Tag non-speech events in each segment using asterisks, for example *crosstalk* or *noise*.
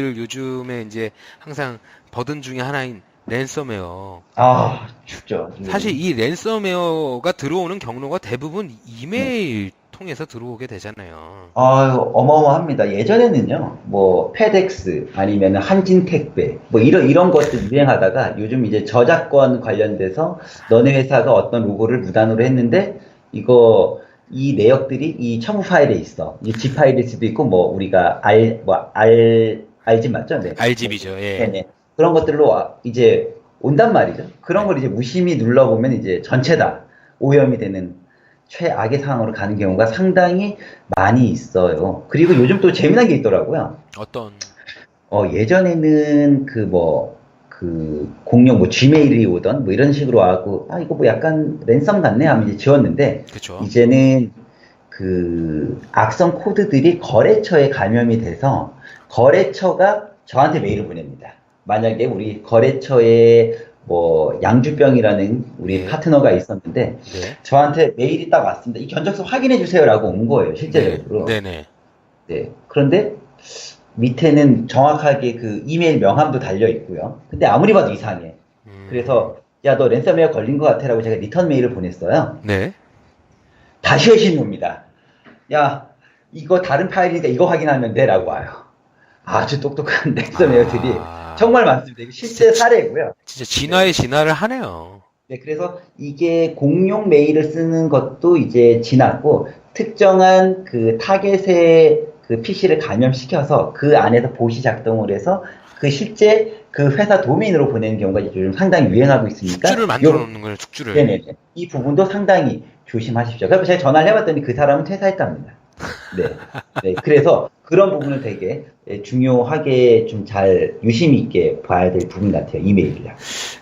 저희들 요즘에 이제 항상 버든 중에 하나인 랜섬웨어. 아, 춥죠. 사실 이 랜섬웨어가 들어오는 경로가 대부분 이메일 통해서 들어오게 되잖아요. 아유, 어마어마합니다. 예전에는요, 뭐, 페덱스, 아니면 한진 택배, 뭐, 이런, 이런 것들 유행하다가 요즘 이제 저작권 관련돼서 너네 회사가 어떤 로고를 무단으로 했는데, 이거, 이 내역들이 이 첨부 파일에 있어. 이 G 파일일 수도 있고, 뭐, 우리가 알, 뭐, 알, 알지 맞죠? 네. RGB죠. 예. 네네. 그런 것들로 와- 이제 온단 말이죠. 그런 걸 이제 무심히 눌러보면 이제 전체 다 오염이 되는 최악의 상황으로 가는 경우가 상당히 많이 있어요. 그리고 요즘 또 재미난 게 있더라고요. 어떤 어, 예전에는 그 뭐, 그 공용 뭐 지메일이 오던 뭐 이런 식으로 와고 아, 이거 뭐 약간 랜섬 같네 하면 이제 지웠는데 그쵸? 이제는 그 악성 코드들이 거래처에 감염이 돼서 거래처가 저한테 메일을 보냅니다. 만약에 우리 거래처에 뭐 양주병이라는 우리 네. 파트너가 있었는데 네. 저한테 메일이 딱 왔습니다. 이 견적서 확인해 주세요라고 온 거예요, 실제적으로. 네. 네네. 네. 그런데 밑에는 정확하게 그 이메일 명함도 달려 있고요. 근데 아무리 봐도 이상해. 음, 그래서 야 너 랜섬웨어 걸린 것 같아라고 제가 리턴 메일을 보냈어요. 네. 다시 회신 옵니다. 야, 이거 다른 파일이니까 이거 확인하면 돼. 라고 와요. 아주 똑똑한 *laughs* 랜섬웨어들이 아, 정말 많습니다. 이거 실제 사례고요. 진짜 진화의 진화를 하네요. 네, 그래서 이게 공용 메일을 쓰는 것도 이제 지났고, 특정한 그 타겟의 그 PC를 감염시켜서 그 안에서 보시 작동을 해서 그 실제 그 회사 도메인으로 보내는 경우가 요즘 상당히 유행하고 있으니까. 숙주를 만들어 요- 놓는 거예요, 숙주를. 네네네. 이 부분도 상당히 조심하십시오. 그래서 제가 전화를 해봤더니 그 사람은 퇴사했답니다. 네. 네. 그래서 그런 부분은 되게 예, 중요하게 좀 잘 유심 있게 봐야 될 부분 같아요. 이메일이요.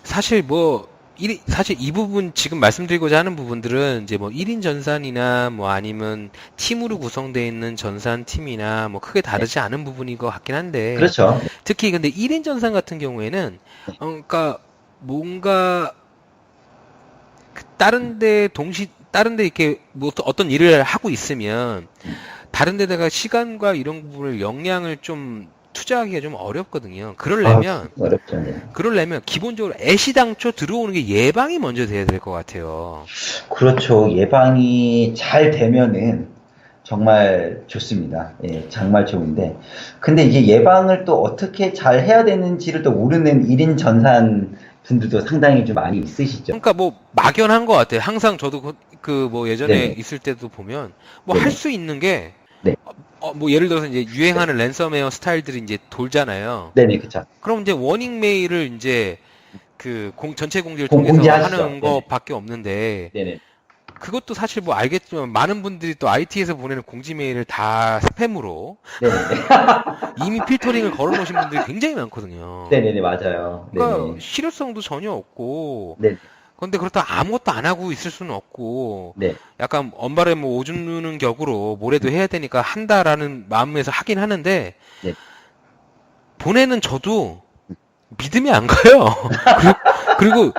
사실 뭐, 일- 사실 이 부분 지금 말씀드리고자 하는 부분들은 이제 뭐 1인 전산이나 뭐 아니면 팀으로 구성되어 있는 전산 팀이나 뭐 크게 다르지 않은 부분인 것 같긴 한데. 그렇죠. 특히 근데 1인 전산 같은 경우에는 네. 어, 그러니까 뭔가 그 다른 데 동시 다른 데 이렇게 뭐또 어떤 일을 하고 있으면 다른 데다가 시간과 이런 부분을 역량을 좀 투자하기가 좀 어렵거든요. 그러려면 아, 어렵죠. 네. 그러려면 기본적으로 애시당초 들어오는 게 예방이 먼저 돼야 될 것 같아요. 그렇죠. 예방이 잘 되면은 정말 좋습니다. 예, 정말 좋은데. 근데 이게 예방을 또 어떻게 잘 해야 되는지를 또 모르는 1인 전산 분들도 상당히 좀 많이 있으시죠. 그러니까 뭐 막연한 것 같아요. 항상 저도 그 뭐 예전에 네네. 있을 때도 보면 뭐. 할 수 있는 게 네. 어, 뭐 예를 들어서 이제 유행하는 랜섬웨어 스타일들이 이제 돌잖아요. 네네, 그쵸. 그럼 이제 워닝 메일을 이제 그 공, 전체 공지를 공- 통해서 공지하시죠. 하는. 것밖에 없는데 네네. 그것도 사실 뭐 알겠지만 많은 분들이 또 IT에서 보내는 공지 메일을 다 스팸으로 네네. 이미 필터링을 걸어 놓으신 분들이 굉장히 많거든요. 네네네, 맞아요. 그러니까 네네. 실효성도 전혀 없고 네. 근데 그렇다 아무것도 안 하고 있을 수는 없고 네. 약간 엄발에 뭐 오줌 누는 격으로 뭐래도 해야 되니까 한다라는 마음에서 하긴 하는데 네. 보내는 저도 믿음이 안 가요. *laughs* 그리고, 그리고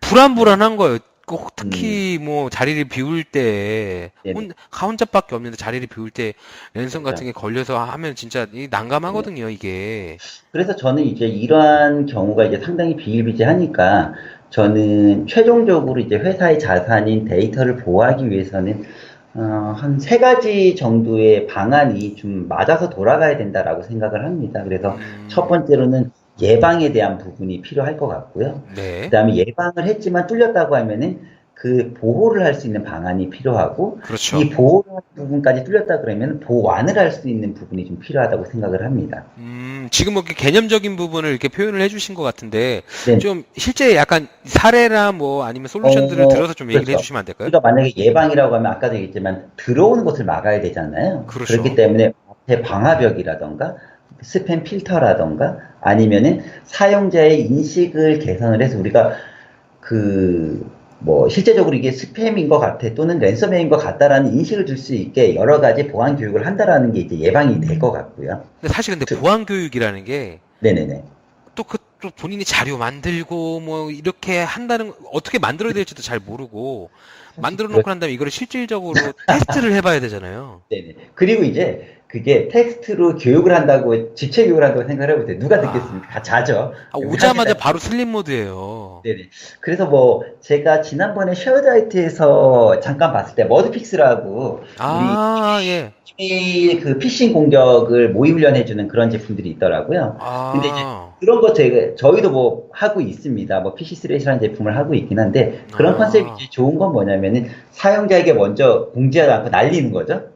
불안불안한 거예요. 꼭 특히 뭐 자리를 비울 때 음. 혼, 혼자밖에 없는데 자리를 비울 때 랜선 같은 게 걸려서 하면 진짜 이 난감하거든요 이게. 그래서 저는 이제 이러한 경우가 이제 상당히 비일비재하니까 저는 최종적으로 이제 회사의 자산인 데이터를 보호하기 위해서는 어, 한 세 가지 정도의 방안이 좀 맞아서 돌아가야 된다라고 생각을 합니다. 그래서 음, 첫 번째로는 예방에 대한 부분이 필요할 것 같고요. 네. 그다음에 예방을 했지만 뚫렸다고 하면은 그 보호를 할 수 있는 방안이 필요하고 그렇죠. 이 하는 부분까지 뚫렸다 그러면 보완을 할 수 있는 부분이 좀 필요하다고 생각을 합니다. 음, 지금 뭐 이렇게 개념적인 부분을 이렇게 표현을 해주신 것 같은데, 네. 좀 실제 약간 사례나 뭐 아니면 솔루션들을 어, 들어서 좀 얘기를 그렇죠. 해주시면 안 될까요? 우리가 만약에 예방이라고 하면 아까도 얘기했지만 들어오는 것을 막아야 되잖아요. 그렇죠. 렇기 때문에 방화벽이라던가 스팸 필터라던가 아니면은 사용자의 인식을 개선을 해서 우리가 그 뭐 실제적으로 이게 스팸인 것 같아 또는 랜섬웨어인 것 같다라는 인식을 줄 수 있게 여러 가지 보안 교육을 한다라는 게 이제 예방이 될 것 같고요. 근데 사실 근데 그- 보안 교육이라는 게 네네네. 또 그 또 본인이 자료 만들고 뭐 이렇게 한다는 어떻게 만들어야 될지도 잘 모르고 만들어 놓고 난 다음에 이거를 실질적으로 *laughs* 테스트를 해봐야 되잖아요. 네네. 그리고 이제 그게 텍스트로 교육을 한다고 집체 교육을 한다고 생각을 해보세요. 누가 듣겠습니까? 다 자죠. 아, 오자마자 바로 슬림 모드예요. 네네. 그래서 뭐 제가 지난번에 쉐어드라이트에서 잠깐 봤을 때 머드픽스라고 아, 예. 우리 그 피싱 공격을 모의 훈련해주는 그런 제품들이 있더라고요. 아, 근데 이제 그런 거 저희가 저희도 뭐 하고 있습니다. 뭐 PC 스레시라는 제품을 하고 있긴 한데 그런 아. 컨셉이 이제 좋은 건 뭐냐면은 사용자에게 먼저 공지하지 않고 날리는 거죠.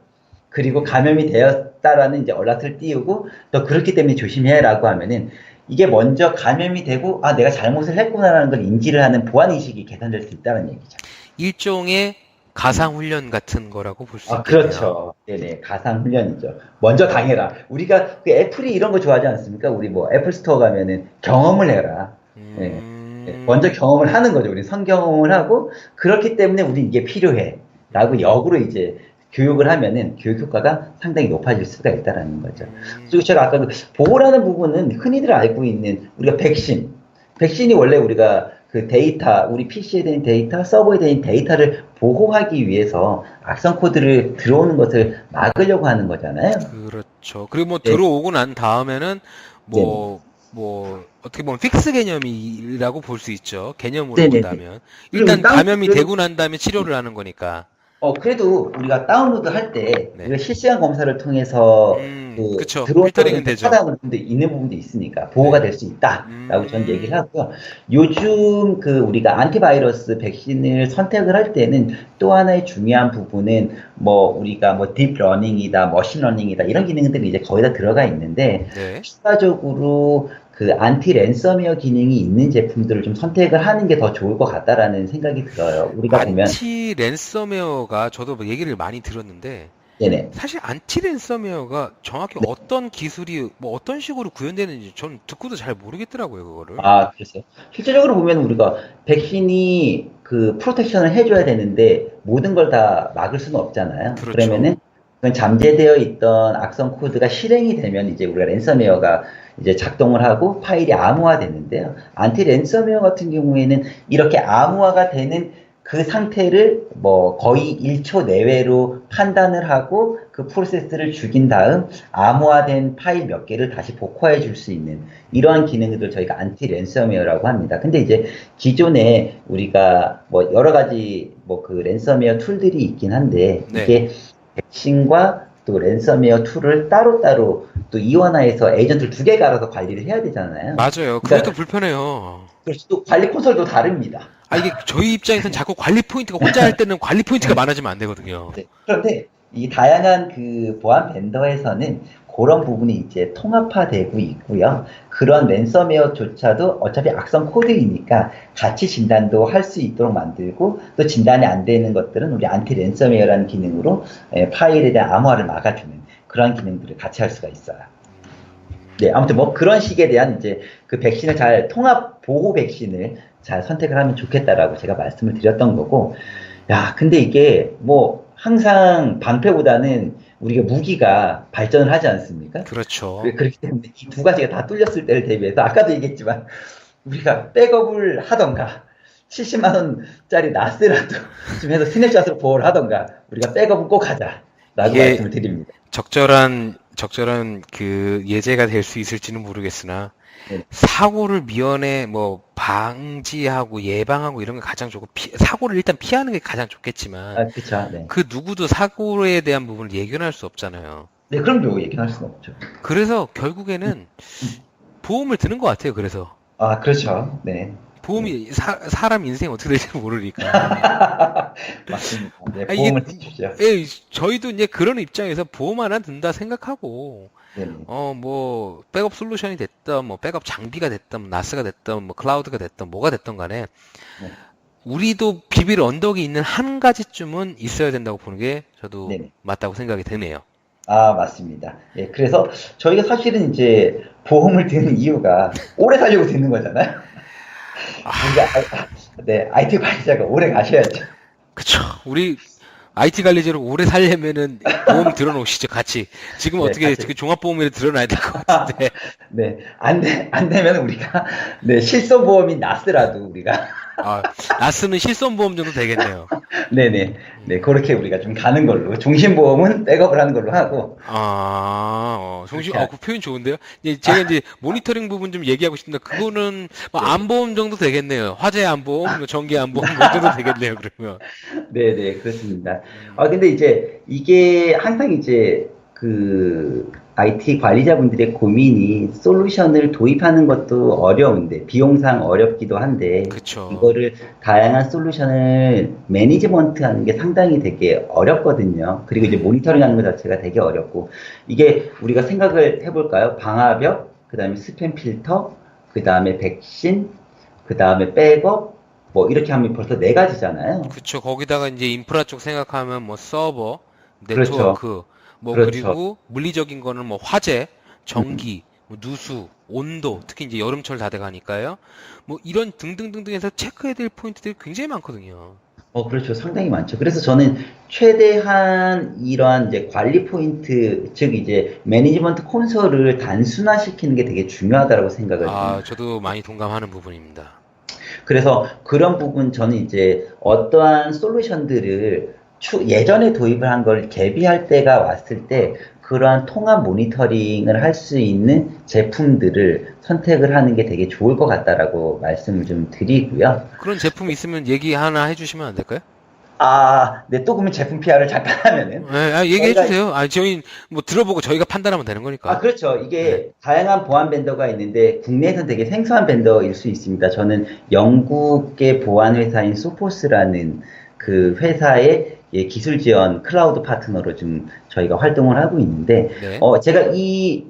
그리고 감염이 되었다라는 이제 언락을 띄우고 또 그렇기 때문에 조심해라고 하면은 이게 먼저 감염이 되고 아 내가 잘못을 했구나라는 걸 인지를 하는 보안 의식이 개선될 수 있다는 얘기죠. 일종의 가상 훈련 같은 거라고 볼수 아, 있겠네요. 그렇죠. 네네. 가상 훈련이죠. 먼저 당해라. 우리가 그 애플이 이런 거 좋아하지 않습니까? 우리 뭐 애플 스토어 가면은 경험을 해라. 음, 네, 먼저 경험을 하는 거죠. 우리 선경험을 하고 그렇기 때문에 우리 이게 필요해. 라고 역으로 이제 교육을 하면은 교육 효과가 상당히 높아질 수가 있다라는 거죠. 음, 그리고 제가 아까 그 보호라는 부분은 흔히들 알고 있는 우리가 백신. 백신이 원래 우리가 그 데이터, 우리 PC에 대한 데이터, 서버에 대한 데이터를 보호하기 위해서 악성 코드를 들어오는 것을 막으려고 하는 거잖아요. 그렇죠. 그리고 뭐 네. 들어오고 난 다음에는 뭐, 뭐, 어떻게 보면 픽스 개념이라고 볼 수 있죠. 개념으로 네네네. 본다면. 그리고 일단 다운- 감염이 되고 난 다음에 치료를 하는 거니까. 어, 그래도 우리가 다운로드 할때 네. 우리가 실시간 검사를 통해서 음, 그 그쵸. 들어오는 되죠. 차단하는 부분도 있는 부분도 있으니까 보호가 될 수 있다라고 음. 저는 얘기를 하고요. 요즘 그 우리가 안티바이러스 백신을 선택을 할 때는 또 하나의 중요한 부분은 뭐 우리가 뭐 딥러닝이다, 머신러닝이다 이런 기능들이 이제 거의 다 들어가 있는데 네. 추가적으로 그 안티 랜섬웨어 기능이 있는 제품들을 좀 선택을 하는 게 더 좋을 것 같다라는 생각이 들어요. 우리가 보면 안티 랜섬웨어가 저도 뭐 얘기를 많이 들었는데 네네. 사실 안티 랜섬웨어가 정확히 어떤 기술이 뭐 어떤 식으로 구현되는지 전 듣고도 잘 모르겠더라고요, 그거를. 아, 그랬어요. 실제적으로 보면 우리가 백신이 그 프로텍션을 해줘야 되는데 모든 걸 다 막을 수는 없잖아요. 그렇죠. 그러면은 잠재되어 있던 악성 코드가 실행이 되면 이제 우리가 랜섬웨어가 이제 작동을 하고 파일이 암호화 되는데요. 안티 랜섬웨어 같은 경우에는 이렇게 암호화가 되는 그 상태를 뭐 거의 1초 내외로 판단을 하고 그 프로세스를 죽인 다음 암호화된 파일 몇 개를 다시 복화해 줄 수 있는 이러한 기능들을 저희가 안티 랜섬웨어라고 합니다. 근데 이제 기존에 우리가 뭐 여러 가지 뭐 그 랜섬웨어 툴들이 있긴 한데 네. 이게 백신과 또 랜섬웨어 툴을 따로따로 또 이원화해서 에이전트를 두 개 갈아서 관리를 해야 되잖아요. 맞아요. 그러니까- 그것도 불편해요. 그래서 또 관리 콘솔도 다릅니다. 아, 이게 저희 입장에서는 자꾸 관리 포인트가 혼자 할 때는 관리 포인트가 많아지면 안 되거든요. 네. 그런데 이 다양한 그 보안 벤더에서는 그런 부분이 이제 통합화되고 있고요. 그런 랜섬웨어조차도 어차피 악성 코드이니까 같이 진단도 할 수 있도록 만들고 또 진단이 안 되는 것들은 우리 안티 랜섬웨어라는 기능으로 에, 파일에 대한 암호화를 막아주는 그런 기능들을 같이 할 수가 있어요. 네, 아무튼 뭐 그런 식에 대한 이제 그 백신을 잘 통합 보호 백신을 잘 선택을 하면 좋겠다라고 제가 말씀을 드렸던 거고, 야, 근데 이게 뭐 항상 방패보다는 우리가 무기가 발전을 하지 않습니까? 그렇죠. 그- 그렇기 때문에 이 두 가지가 다 뚫렸을 때를 대비해서 아까도 얘기했지만 우리가 백업을 하던가 70만 원짜리 나스라도 *laughs* 좀 해서 스냅샷으로 보호를 하던가 우리가 백업은 꼭 하자라고 말씀을 드립니다. 적절한 적절한 그 예제가 될 수 있을지는 모르겠으나 네. 사고를 미연에 뭐 방지하고 예방하고 이런 게 가장 좋고 피- 사고를 일단 피하는 게 가장 좋겠지만 아, 그쵸. 네. 그 누구도 사고에 대한 부분을 예견할 수 없잖아요. 네, 그럼요. 얘기할 수는 없죠. 그래서 결국에는 보험을 드는 것 같아요. 그래서 아, 그렇죠. 네. 보험이 사, 사람 인생 어떻게 될지 모르니까. *laughs* 맞습니다. 네, 아, 이게- 보험을 드십시오. 예, 저희도 이제 그런 입장에서 보험 하나 든다 생각하고 네. 어, 뭐, 백업 솔루션이 됐던, 뭐, 백업 장비가 됐던, 뭐 나스가 됐던, 뭐, 클라우드가 됐던, 뭐가 됐던 간에, 네. 우리도 비빌 언덕이 있는 한 가지쯤은 있어야 된다고 보는 게 저도 네네. 맞다고 생각이 드네요. 아, 맞습니다. 예, 그래서 저희가 사실은 이제 보험을 드는 이유가 오래 살려고 드는 거잖아요. 아. 우리가, 아, 네, IT 관리자가 오래 가셔야죠. 그쵸. 우리, IT 관리자로 오래 살려면은 보험 들어놓으시죠, 같이. 지금 네, 어떻게 같이. 지금 종합보험에 들어놔야 될 것 같은데. *laughs* 네, 안 돼, 안 되면 우리가, 네, 실손보험이 났더라도 우리가, 아, 나스는 실손보험 정도 되겠네요. 네네, 네, 그렇게 우리가 좀 가는 걸로. 종신보험은 백업을 하는 걸로 하고, 아, 어, 그렇게 어, 그 표현 좋은데요? 이제 제가 이제 모니터링 부분 좀 얘기하고 싶은데, 그거는 뭐 안보험 정도 되겠네요. 화재 안보험, 뭐 전기 안보험, 뭐 정도 되겠네요, 그러면. *laughs* 네네, 그렇습니다. 아, 근데 이제 이게 항상 이제 그 IT 관리자분들의 고민이 솔루션을 도입하는 것도 어려운데, 비용상 어렵기도 한데, 그쵸. 이거를 다양한 솔루션을 매니지먼트 하는 게 상당히 되게 어렵거든요. 그리고 이제 모니터링 하는 것 자체가 되게 어렵고, 이게 우리가 생각을 해 볼까요? 방화벽, 그 다음에 스팸 필터, 그 다음에 백신, 그 다음에 백업, 뭐 이렇게 하면 벌써 네 가지잖아요. 그쵸. 거기다가 이제 인프라 쪽 생각하면 뭐 서버, 그렇죠. 네트워크, 뭐 그렇죠. 그리고 물리적인 거는 뭐 화재, 전기, 뭐 누수, 온도, 특히 이제 여름철 다 돼가니까요. 뭐 이런 등등등등해서 체크해야 될 포인트들이 굉장히 많거든요. 어, 그렇죠. 상당히 많죠. 그래서 저는 최대한 이러한 이제 관리 포인트, 즉 이제 매니지먼트 콘솔을 단순화시키는 게 되게 중요하다고 생각을 해요. 아, 저도 많이 동감하는 부분입니다. 그래서 그런 부분 저는 이제 어떠한 솔루션들을 추- 예전에 도입을 한걸 개비할 때가 왔을 때 그러한 통합 모니터링을 할 수 있는 제품들을 선택을 하는 게 되게 좋을 것 같다라고 말씀을 좀 드리고요. 그런 제품 있으면 얘기 하나 해주시면 안 될까요? 아, 네, 또 그러면 제품 PR을 잠깐 하면은. 네, 아, 얘기해 저희가- 주세요. 아, 저희 뭐 들어보고 저희가 판단하면 되는 거니까. 아, 그렇죠. 이게 다양한 보안 벤더가 있는데 국내에서는 되게 생소한 벤더일 수 있습니다. 저는 영국의 보안 회사인 소포스라는 그 회사의 예, 기술 지원 클라우드 파트너로 좀 저희가 활동을 하고 있는데 네. 어, 제가 이,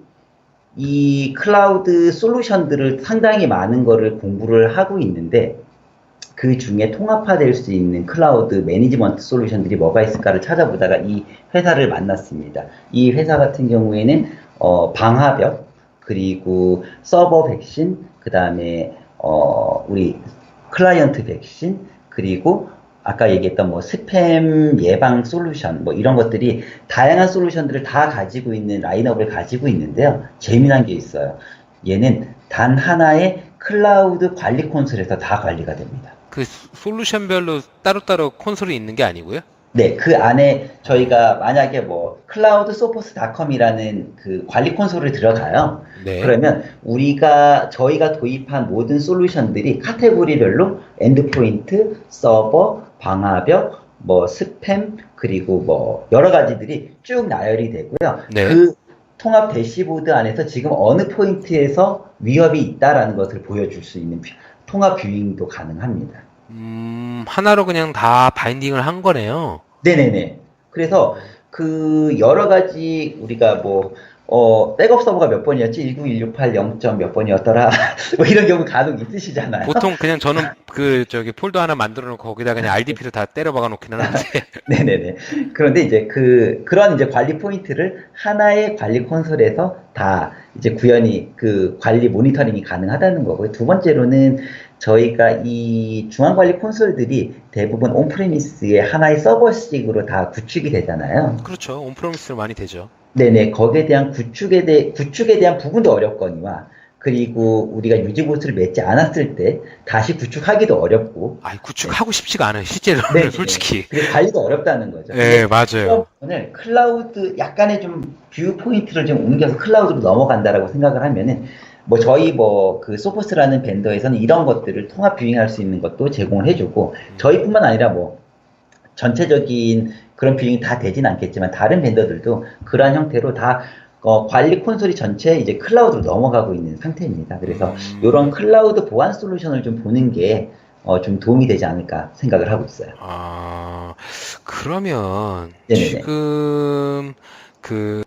이 클라우드 솔루션들을 상당히 많은 거를 공부를 하고 있는데 그 중에 통합화될 수 있는 클라우드 매니지먼트 솔루션들이 뭐가 있을까를 찾아보다가 이 회사를 만났습니다. 이 회사 같은 경우에는 어, 방화벽 그리고 서버 백신 그 다음에 어, 우리 클라이언트 백신 그리고 아까 얘기했던 뭐 스팸 예방 솔루션 뭐 이런 것들이 다양한 솔루션들을 다 가지고 있는 라인업을 가지고 있는데요. 재미난 게 있어요. 얘는 단 하나의 클라우드 관리 콘솔에서 다 관리가 됩니다. 그 솔루션별로 따로따로 콘솔이 있는 게 아니고요. 네, 그 안에 저희가 만약에 뭐 클라우드 소포스닷컴이라는 그 관리 콘솔을 들어가요. 네. 그러면 우리가 저희가 도입한 모든 솔루션들이 카테고리별로 엔드포인트, 서버, 방화벽, 뭐 스팸 그리고 뭐 여러 가지들이 쭉 나열이 되고요. 네. 그 통합 대시보드 안에서 지금 어느 포인트에서 위협이 있다라는 것을 보여줄 수 있는 뷰- 통합 뷰잉도 가능합니다. 음, 하나로 그냥 다 바인딩을 한 거네요. 네네네. 그래서 그 여러 가지 우리가 뭐, 어, 백업 서버가 몇 번이었지? 19168 0점 몇 번이었더라? *laughs* 뭐 이런 경우 간혹 있으시잖아요. 보통 그냥 저는 그 저기 폴더 하나 만들어 놓고 거기다 그냥 RDP를 다 때려 박아 놓긴 하는데. 네네네. 그런데 이제 그, 그런 이제 관리 포인트를 하나의 관리 콘솔에서 다 이제 구현이 그 관리 모니터링이 가능하다는 거고요. 두 번째로는 저희가 이 중앙 관리 콘솔들이 대부분 온프레미스의 하나의 서버식으로 다 구축이 되잖아요. 그렇죠. 온프로미스로 많이 되죠. 네네, 거기에 대한 구축에 대, 구축에 대한 부분도 어렵거니와, 그리고 우리가 유지 보수를 맺지 않았을 때 다시 구축하기도 어렵고, 아이, 구축하고 싶지가 않아요. 실제로 네, *laughs* 솔직히. 그리고 관리도 어렵다는 거죠. 예, 맞아요. 오늘 클라우드 약간의 좀 뷰 포인트를 좀 옮겨서 클라우드로 넘어간다라고 생각을 하면은 뭐 저희 뭐 그 소포스라는 벤더에서는 이런 것들을 통합 뷰잉할 수 있는 것도 제공을 해주고 저희뿐만 아니라 뭐 전체적인 그런 뷰잉이 다 되진 않겠지만 다른 벤더들도 그러한 형태로 다 어, 관리 콘솔이 전체 이제 클라우드로 넘어가고 있는 상태입니다. 그래서 음. 이런 클라우드 보안 솔루션을 좀 보는 게 어, 좀 도움이 되지 않을까 생각을 하고 있어요. 아, 그러면 네네네. 지금 그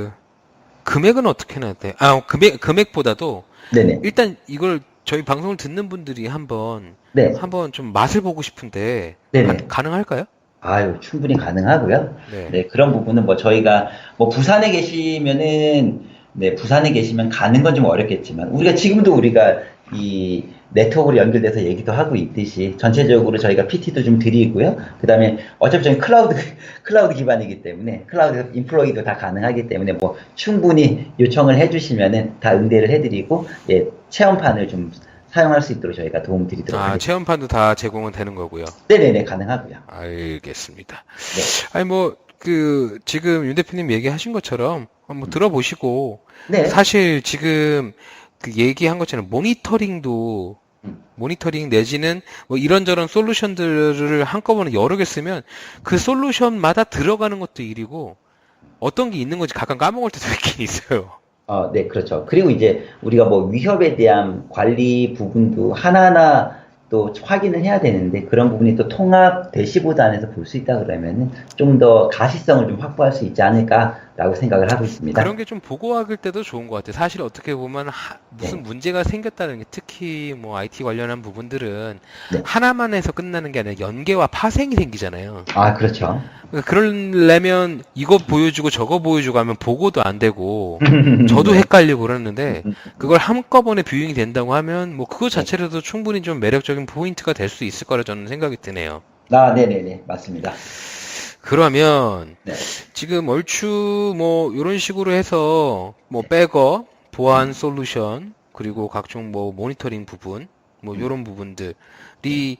금액은 어떻게 나야 돼? 아, 금액 금액보다도 네네. 일단 이걸 저희 방송을 듣는 분들이 한번 네. 한번 좀 맛을 보고 싶은데 네네. 가, 가능할까요? 아유, 충분히 가능하고요. 네. 네, 그런 부분은 뭐 저희가 뭐 부산에 계시면은 네, 부산에 계시면 가는 건 좀 어렵겠지만 우리가 지금도 우리가 이 네트워크로 연결돼서 얘기도 하고 있듯이 전체적으로 저희가 PT도 좀 드리고요. 그 다음에 어차피 저희 클라우드, *laughs* 클라우드 기반이기 때문에 클라우드 인플로이도 다 가능하기 때문에 뭐 충분히 요청을 해주시면은 다 응대를 해드리고 예, 체험판을 좀 사용할 수 있도록 저희가 도움 드리도록 아, 하겠습니다. 체험판도 다 제공은 되는 거고요. 네네네, 가능하고요. 알겠습니다. 네. 아니 뭐 그 지금 윤 대표님 얘기하신 것처럼 한번 들어보시고 네. 사실 지금 그 얘기한 것처럼 모니터링도 음. 모니터링 내지는 뭐 이런저런 솔루션들을 한꺼번에 여러 개 쓰면 그 솔루션마다 들어가는 것도 일이고 어떤 게 있는 건지 가끔 까먹을 때도 *laughs* 있긴 있어요. 어, 네, 그렇죠. 그리고 이제 우리가 뭐 위협에 대한 관리 부분도 하나하나 또 확인을 해야 되는데 그런 부분이 또 통합 대시보드 안에서 볼 수 있다 그러면은 좀 더 가시성을 좀 확보할 수 있지 않을까 라고 생각을 하고 있습니다. 그런 게 좀 보고할 때도 좋은 것 같아요. 사실 어떻게 보면 하- 무슨 네. 문제가 생겼다는 게 특히 뭐 IT 관련한 부분들은 네. 하나만 해서 끝나는 게 아니라 연계와 파생이 생기잖아요. 아, 그렇죠. 그러니까 그러려면 이거 보여주고 저거 보여주고 하면 보고도 안 되고 *laughs* 저도 헷갈리고 그러는데 음, 그걸 한꺼번에 뷰잉이 된다고 하면 뭐 그거 자체로도 충분히 좀 매력적인 포인트가 될 수 있을 거라 저는 생각이 드네요. 아, 네네네, 맞습니다. 그러면 네. 지금 얼추 뭐 이런 식으로 해서 뭐 백업, 보안 솔루션 그리고 각종 뭐 모니터링 부분 뭐 음. 이런 부분들이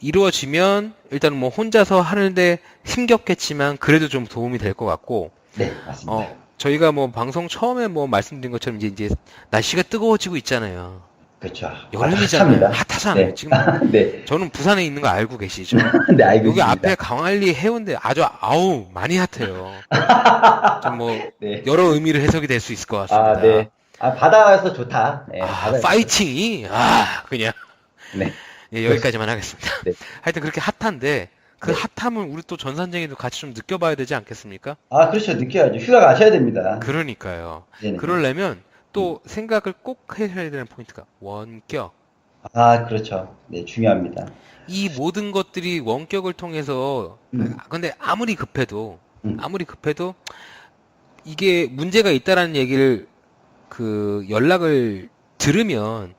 이루어지면 일단은 뭐 혼자서 하는데 힘겹겠지만 그래도 좀 도움이 될 것 같고 네, 맞습니다. 어 저희가 뭐 방송 처음에 뭐 말씀드린 것처럼 이제 이제 날씨가 뜨거워지고 있잖아요. 그렇죠. 핫합니다. 핫하잖아요. 네. 지금 *laughs* 네, 저는 부산에 있는 거 알고 계시죠? *laughs* 네, 알고 여기 있습니다. 앞에 강안리 해운대 아주 아우 많이 핫해요. *laughs* 좀뭐 네. 여러 의미를 해석이 될 수 있을 것 같습니다. 아, 네. 아, 바다에서 좋다. 네, 아. 파이팅이 아 그냥 네. 예, 여기까지만 하겠습니다. 네. 하여튼 그렇게 핫한데 그 네. 핫함을 우리 또 전산쟁이도 같이 좀 느껴봐야 되지 않겠습니까? 아, 그렇죠. 느껴야죠. 휴가 가셔야 됩니다. 그러니까요. 네네. 그러려면 또 생각을 꼭 해야 되는 포인트가 원격. 아, 그렇죠. 네, 중요합니다. 이 모든 것들이 원격을 통해서 음. 근데 아무리 급해도 음. 아무리 급해도 이게 문제가 있다라는 얘기를 그 연락을 들으면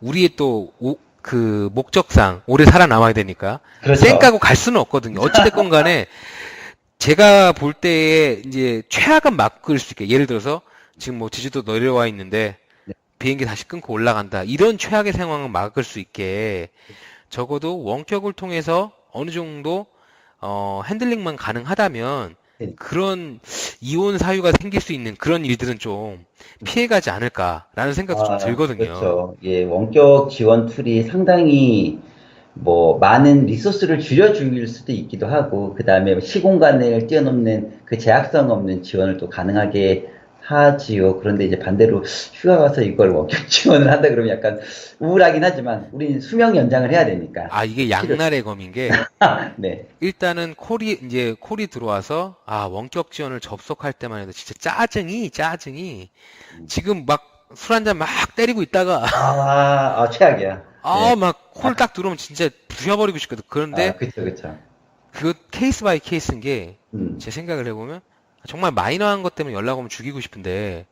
우리의 또그 목적상 오래 살아남아야 되니까 그렇죠. 쌩 까고 갈 수는 없거든요. 어찌됐건 간에 *laughs* 제가 볼 때에 이제 최악은 막을 수 있게 예를 들어서 지금 뭐 제주도 내려와 있는데 네. 비행기 다시 끊고 올라간다. 이런 최악의 상황은 막을 수 있게 적어도 원격을 통해서 어느 정도 어, 핸들링만 가능하다면 네. 그런 이혼 사유가 생길 수 있는 그런 일들은 좀 피해가지 않을까라는 생각도 좀 아, 들거든요. 그렇죠. 예, 원격 지원 툴이 상당히 뭐 많은 리소스를 줄여줄 수도 있기도 하고, 그 다음에 시공간을 뛰어넘는 그 제약성 없는 지원을 또 가능하게 하지요. 그런데 이제 반대로 휴가 가서 이걸 원격 지원을 한다 그러면 약간 우울하긴 하지만 우리는 수명 연장을 해야 되니까. 아 이게 양날의 검인 게 *laughs* 네. 일단은 콜이 이제 콜이 들어와서 아 원격 지원을 접속할 때만 해도 진짜 짜증이 짜증이 음. 지금 막 술 한잔 막 때리고 있다가 아, 아, 최악이야. 아 막 콜 딱 들어오면 진짜 부셔버리고 싶거든. 그런데 아, 그쵸, 그쵸. 그 케이스 바이 케이스인 게제 음, 생각을 해보면 정말 마이너한 것 때문에 연락 오면 죽이고 싶은데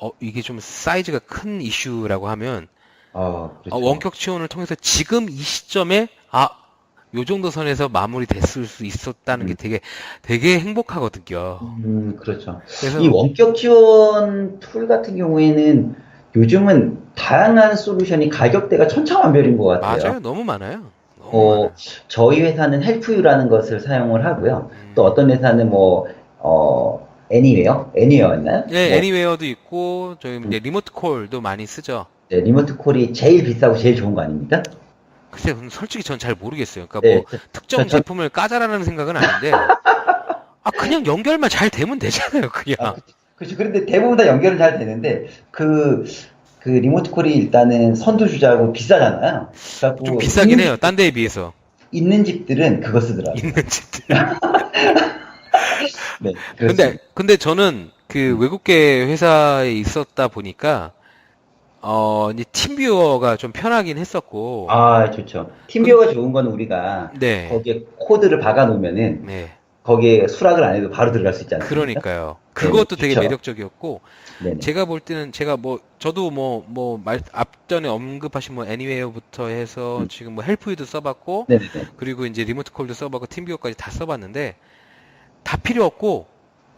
어 이게 좀 사이즈가 큰 이슈라고 하면 어, 어, 그렇죠. 원격 지원을 통해서 지금 이 시점에 아, 요 정도 선에서 마무리됐을 수 있었다는 게 음. 되게 되게 행복하거든요. 음, 그렇죠. 그래서 이 원격 지원 툴 같은 경우에는 요즘은 다양한 솔루션이 가격대가 천차만별인 것 같아요. 맞아요. 너무 많아요. 너무 어, 많아요. 저희 회사는 헬프유라는 것을 사용을 하고요. 음. 또 어떤 회사는 뭐, 어, 애니웨어? 애니웨어였나요? 네, 뭐, 애니웨어도 있고 저희 이제 리모트 콜도 많이 쓰죠. 네, 리모트 콜이 제일 비싸고 제일 좋은 거 아닙니까? 글쎄, 솔직히 전 잘 모르겠어요. 그러니까 네, 뭐 특정 저- 저- 제품을 까자라는 생각은 아닌데, 아 그냥 연결만 잘 되면 되잖아요. 그냥. 아, 그렇죠. 그런데 대부분 다 연결은 잘 되는데, 그, 그 리모트 콜이 일단은 선두주자고 비싸잖아요. 그래갖고 좀 비싸긴 있는, 해요. 딴 데에 비해서 있는 집들은 그거 쓰더라고요. 있는 집들. *laughs* 네, *laughs* 근데 그렇습니다. 근데 저는 그 외국계 회사에 있었다 보니까 어 이제 팀뷰어가 좀 편하긴 했었고 아, 좋죠. 팀비어가 좋은 건 우리가 네. 거기에 코드를 박아 놓으면은 네. 거기에 수락을 안 해도 바로 들어갈 수 있지 않습니까? 그러니까요. 그것도 되게 그쵸. 매력적이었고 네네. 제가 볼 때는 제가 뭐 저도 뭐 뭐 말 앞전에 언급하신 뭐 애니웨어부터 해서 음. 지금 뭐 헬프유도 써봤고 네네네. 그리고 이제 리모트 콜도 써봤고 팀비어까지 다 써봤는데 다 필요 없고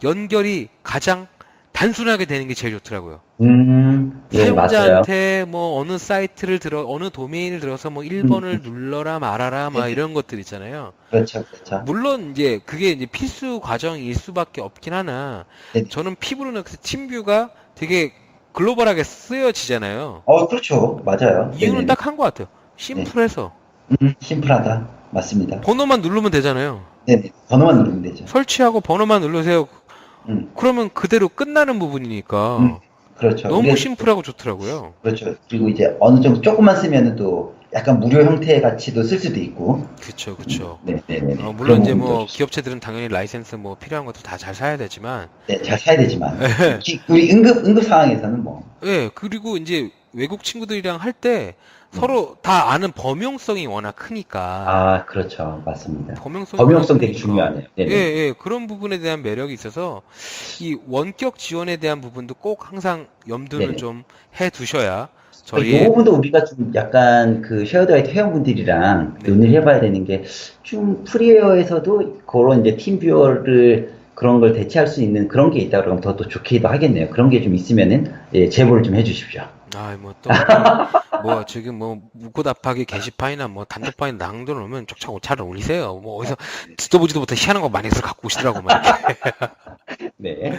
연결이 가장 단순하게 되는 게 제일 좋더라고요. 음, 예, 맞아요. 사용자한테 뭐 어느 사이트를 들어 어느 도메인을 들어서 뭐 1번을 음. 눌러라 말아라 막 네. 이런 것들 있잖아요. 그렇죠, 그렇죠. 물론 이제 그게 이제 필수 과정일 수밖에 없긴 하나 네. 저는 피부로 느껴서 팀뷰가 되게 글로벌하게 쓰여지잖아요. 어, 그렇죠. 맞아요. 이유는. 딱 한 것 같아요. 심플해서 음, 심플하다. 맞습니다. 번호만 누르면 되잖아요. 네네. 번호만 누르면 되죠. 설치하고 번호만 누르세요. 음, 그러면 그대로 끝나는 부분이니까 음, 그렇죠. 너무 그래서- 심플하고 좋더라고요. 그렇죠. 그리고 이제 어느 정도 조금만 쓰면은 또 약간 무료 형태 같이도 쓸 수도 있고. 그쵸, 그쵸. 네네 네. 어, 물론 이제 뭐 기업체들은 당연히 라이센스 뭐 필요한 것도 다 잘 사야 되지만, 네, 잘 사야 되지만. *laughs* 네. 기- 우리 응급, 응급 상황에서는 뭐. 예, 그리고 이제 외국 친구들이랑 할 때 서로 다 아는 범용성이 워낙 크니까, 아, 그렇죠. 맞습니다. 범용성 워낙 되게. 중요하네요. 예, 네네. 예, 그런 부분에 대한 매력이 있어서 이 원격 지원에 대한 부분도 꼭 항상 염두를 네네. 좀 해 두셔야 이 저희의 부분도 우리가 좀 약간 그 쉐어드와이트 회원분들이랑 네. 논의를 해봐야 되는 게 좀 프리웨어에서도 그런 이제 팀뷰어를 그런 걸 대체할 수 있는 그런 게 있다 그러면 더 또 좋기도 하겠네요. 그런 게 좀 있으면은 예, 제보를 좀 해주십시오. 아, 뭐 또, 뭐 지금 뭐 묻고 답하기 게시판이나 뭐 단톡방에 낭도 놓으면 쫓아 잘 올리세요. 뭐 어디서 듣도 보지도 못한 희한한 거 많이 해서 갖고 오시더라고 막 이렇게. *laughs* 네.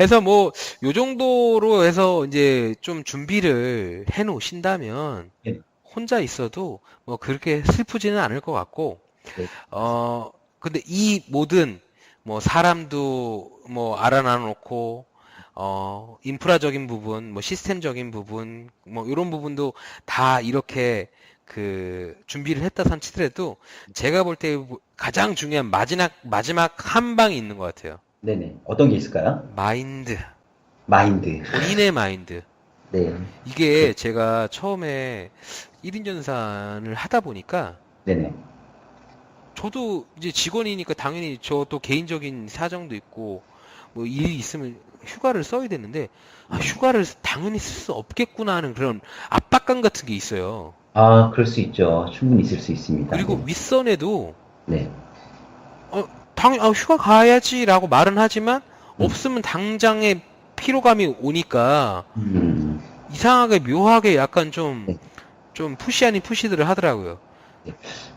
해서 뭐 요 정도로 해서 이제 좀 준비를 해 놓으신다면 네. 혼자 있어도 뭐 그렇게 슬프지는 않을 것 같고 네. 어 근데 이 모든 뭐 사람도 뭐 알아놔 놓고 어 인프라적인 부분 뭐 시스템적인 부분 뭐 이런 부분도 다 이렇게 그 준비를 했다 선 치더라도 제가 볼 때 가장 중요한 마지막 마지막 한 방이 있는 것 같아요. 네네. 어떤 게 있을까요? 마인드 마인드. 본인의 마인드 *laughs* 네. 이게 제가 처음에 1인 전산을 하다 보니까 네네. 저도 이제 직원이니까 당연히 저도 개인적인 사정도 있고 뭐 일이 있으면 휴가를 써야 되는데 아, 휴가를 당연히 쓸 수 없겠구나 하는 그런 압박감 같은 게 있어요. 아, 그럴 수 있죠. 충분히 있을 수 있습니다. 그리고 윗선에도 네. 당연 아, 휴가 가야지라고 말은 하지만 음. 없으면 당장에 피로감이 오니까 음, 이상하게 묘하게 약간 좀 네. 좀 푸시 아닌 푸시들을 하더라고요.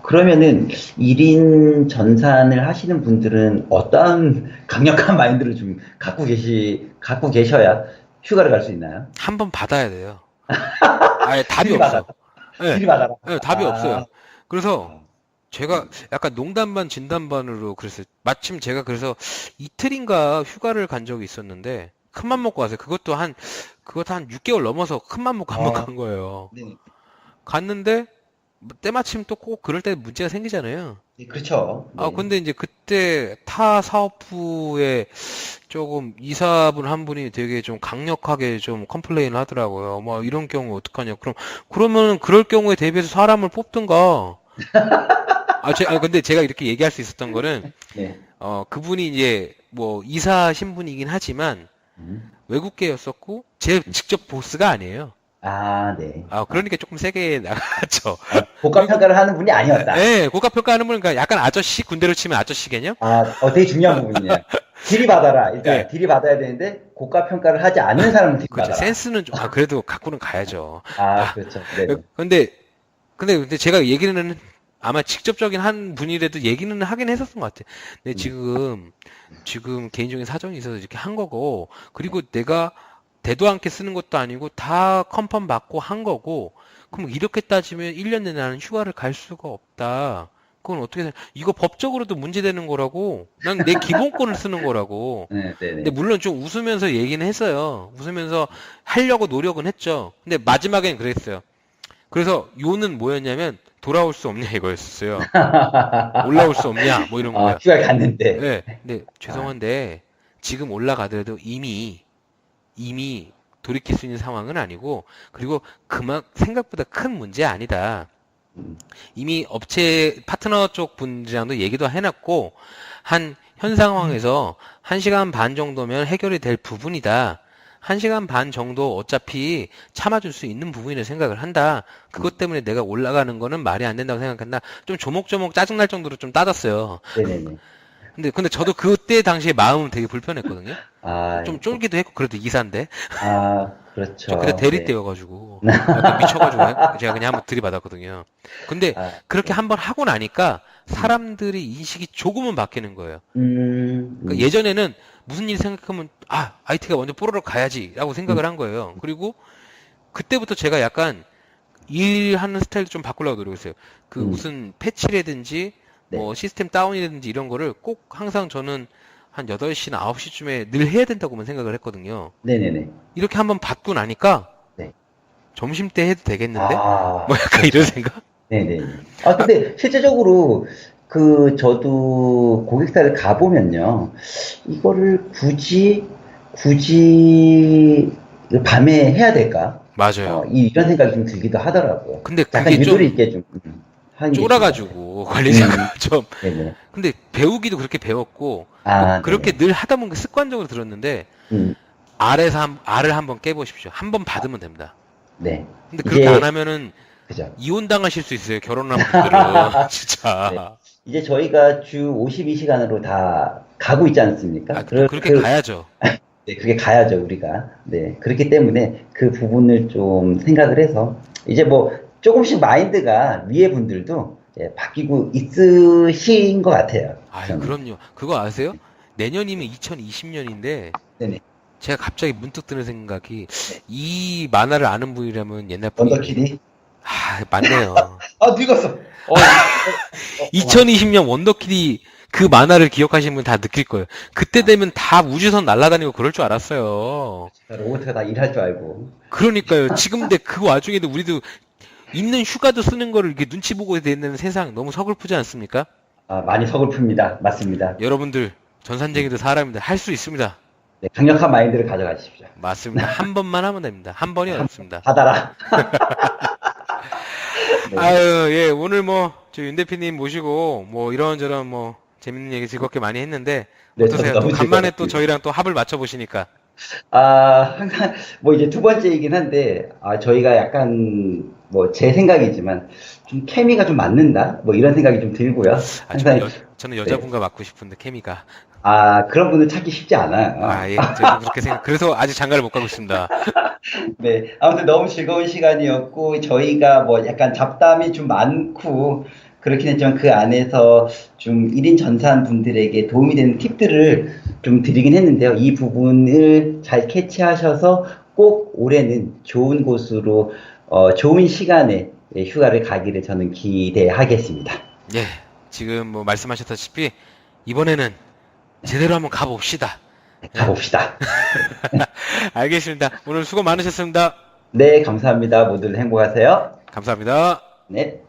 그러면은 1인 전산을 하시는 분들은 어떠한 강력한 마인드를 좀 갖고 계시, 갖고 계셔야 휴가를 갈 수 있나요? 한 번 받아야 돼요. 아예 답이 없어. 네. 네, 답이 아, 없어요. 그래서 제가 약간 농담 반 진담 반으로 그랬어요. 마침 제가 그래서 이틀인가 휴가를 간 적이 있었는데 큰맘 먹고 왔어요. 그것도 한 그것도 한 6개월 넘어서 큰맘 먹고 한번 아. 간 거예요. 네, 갔는데 뭐 때마침 또 꼭 그럴 때 문제가 생기잖아요. 네, 그렇죠. 아, 네. 근데 이제 그때 타 사업부에 조금 이사분 한 분이 되게 좀 강력하게 좀 컴플레인을 하더라고요. 뭐 이런 경우 어떡하냐. 그럼, 그러면 그럴 경우에 대비해서 사람을 뽑든가. 아, 제, 아, 근데 제가 이렇게 얘기할 수 있었던 거는, 네. 어, 그분이 이제 뭐 이사 신분이긴 하지만 음. 외국계였었고, 제 직접 보스가 아니에요. 아, 네. 아, 그러니까 조금 세게 나갔죠. 복합 평가를 하는 분이 아니었다. 네, 고가 평가하는 분은 그러니까 약간 아저씨, 군대로 치면 아저씨 개념? 아, 어, 되게 중요한 부분이네요. 들이받아라. 일단 네. 들이받아야 되는데 고가 평가를 하지 않는 사람은 그렇죠. 들이받아라. 센스는 좀, 아, 그래도 갖고는 가야죠. 아, 그렇죠. 네. 근데, 근데, 근데 제가 얘기는 아마 직접적인 한 분이라도 얘기는 하긴 했었던 것 같아. 근데 음. 지금, 지금 개인적인 사정이 있어서 이렇게 한 거고, 그리고 내가 대도 않게 쓰는 것도 아니고 다 컨펌 받고 한 거고, 그럼 이렇게 따지면 1년 내내 나는 휴가를 갈 수가 없다. 그건 어떻게, 생- 이거 법적으로도 문제되는 거라고. 난 내 기본권을 쓰는 거라고. *laughs* 네, 네, 네. 근데 물론 좀 웃으면서 얘기는 했어요. 웃으면서 하려고 노력은 했죠. 근데 마지막엔 그랬어요. 그래서 요는 뭐였냐면 돌아올 수 없냐 이거였어요. *laughs* 올라올 수 없냐 뭐 이런 아, 거야. 휴가 갔는데. 네. 근데 죄송한데 지금 올라가더라도 이미 이미 돌이킬 수 있는 상황은 아니고 그리고 그만 생각보다 큰 문제 아니다. 음. 이미 업체 파트너 쪽 분들이랑도 얘기도 해놨고 한 현 상황에서 1시간 반 정도면 해결이 될 부분이다. 1시간 반 정도 어차피 참아줄 수 있는 부분이라 생각을 한다. 그것 때문에 내가 올라가는 거는 말이 안 된다고 생각한다. 좀 조목조목 짜증날 정도로 좀 따졌어요. 네네네. 근데, 근데 저도 그때 당시에 마음은 되게 불편했거든요. 아, 좀 쫄기도 했고, 그래도 이사인데. 아, 그렇죠. 저 그때 대리 네. 때여가지고. *laughs* 약간 미쳐가지고 제가 그냥 한번 들이받았거든요. 근데 아, 그렇게 한번 하고 나니까 사람들이 인식이 조금은 바뀌는 거예요. 음, 그러니까 음, 예전에는 무슨 일 생각하면 아 IT가 먼저 뽀로로 가야지라고 음. 생각을 한 거예요. 그리고 그때부터 제가 약간 일하는 스타일도 좀 바꾸려고 노력했어요. 그 음. 무슨 패치라든지 네. 뭐 시스템 다운이라든지 이런 거를 꼭 항상 저는 한 8시나 9시쯤에 늘 해야 된다고만 생각을 했거든요. 네네네. 이렇게 한번 받고 나니까 네. 점심 때 해도 되겠는데? 아, 뭐 약간 이런 생각? 네네. 아, 근데 실제적으로 그 저도 고객사를 가보면요. 이거를 굳이, 굳이 밤에 해야 될까? 맞아요. 어, 이- 이런 생각이 좀 들기도 하더라고요. 근데 약간 그게 좀 유도리 있게 좀 음, 하는 게 쫄아가지고 관리자가 *laughs* 좀 있어요. 네네. 근데 배우기도 그렇게 배웠고 아, 그렇게 네네. 늘 하다 보니까 습관적으로 들었는데 음, 알에서 한, 알을 한번 깨보십시오. 한 번 받으면 됩니다. 네. 근데 그렇게 이게- 안 하면은 그죠. 이혼 당하실 수 있어요. 결혼한 *laughs* 분들은 진짜. 네. 이제 저희가 주 52시간으로 다 가고 있지 않습니까? 아, 그렇게 그- 가야죠. *laughs* 네, 그게 가야죠, 우리가. 네. 그렇기 때문에 그 부분을 좀 생각을 해서, 이제 뭐, 조금씩 마인드가 위에 분들도 예, 바뀌고 있으신 것 같아요. 저는. 그럼요. 그거 아세요? 내년이면 2020년인데 네네. 제가 갑자기 문득 드는 생각이 이 만화를 아는 분이라면 옛날 분이 원더키디? 아, 맞네요. *laughs* 아, 늙었어! 어, 2020년 원더키디 그 만화를 기억하시는 분 다 느낄 거예요. 그때 되면 다 우주선 날아다니고 그럴 줄 알았어요. 로봇가 다 일할 줄 알고. 그러니까요. 지금 근데 그 와중에도 우리도 있는 휴가도 쓰는 거를 이렇게 눈치 보고 되는 세상 너무 서글프지 않습니까? 아, 많이 서글픕니다. 맞습니다. 여러분들 전산쟁이도 사람인데 할 수 있습니다. 네, 강력한 마인드를 가져가십시오. 맞습니다. 한 번만 하면 됩니다. 한 번이 어렵습니다. *laughs* 받아라. 네. *laughs* 아유, 예, 오늘 뭐, 저 윤 대표님 모시고, 뭐, 이런저런 뭐, 재밌는 얘기 즐겁게 많이 했는데, 네, 어떠세요? 또 간만에 또. 저희랑 또 합을 맞춰보시니까. 아, 항상, 뭐 이제 두 번째이긴 한데, 아, 저희가 약간, 뭐 제 생각이지만, 좀 케미가 좀 맞는다? 뭐 이런 생각이 좀 들고요. 아, 저는, 여, 저는 여자분과 맞고 싶은데, 케미가. 아, 그런 분을 찾기 쉽지 않아요. 아, 예, 저도 그렇게 생각, 그래서 아직 장가를 못 가고 있습니다. *laughs* 네. 아무튼 너무 즐거운 시간이었고, 저희가 뭐 약간 잡담이 좀 많고, 그렇긴 했지만 그 안에서 좀 1인 전산 분들에게 도움이 되는 팁들을 좀 드리긴 했는데요. 이 부분을 잘 캐치하셔서 꼭 올해는 좋은 곳으로, 어, 좋은 시간에 예, 휴가를 가기를 저는 기대하겠습니다. 예, 지금 뭐 말씀하셨다시피, 이번에는 제대로 한번 가봅시다. 가봅시다. *laughs* 알겠습니다. 오늘 수고 많으셨습니다. 네, 감사합니다. 모두들 행복하세요. 감사합니다. 네.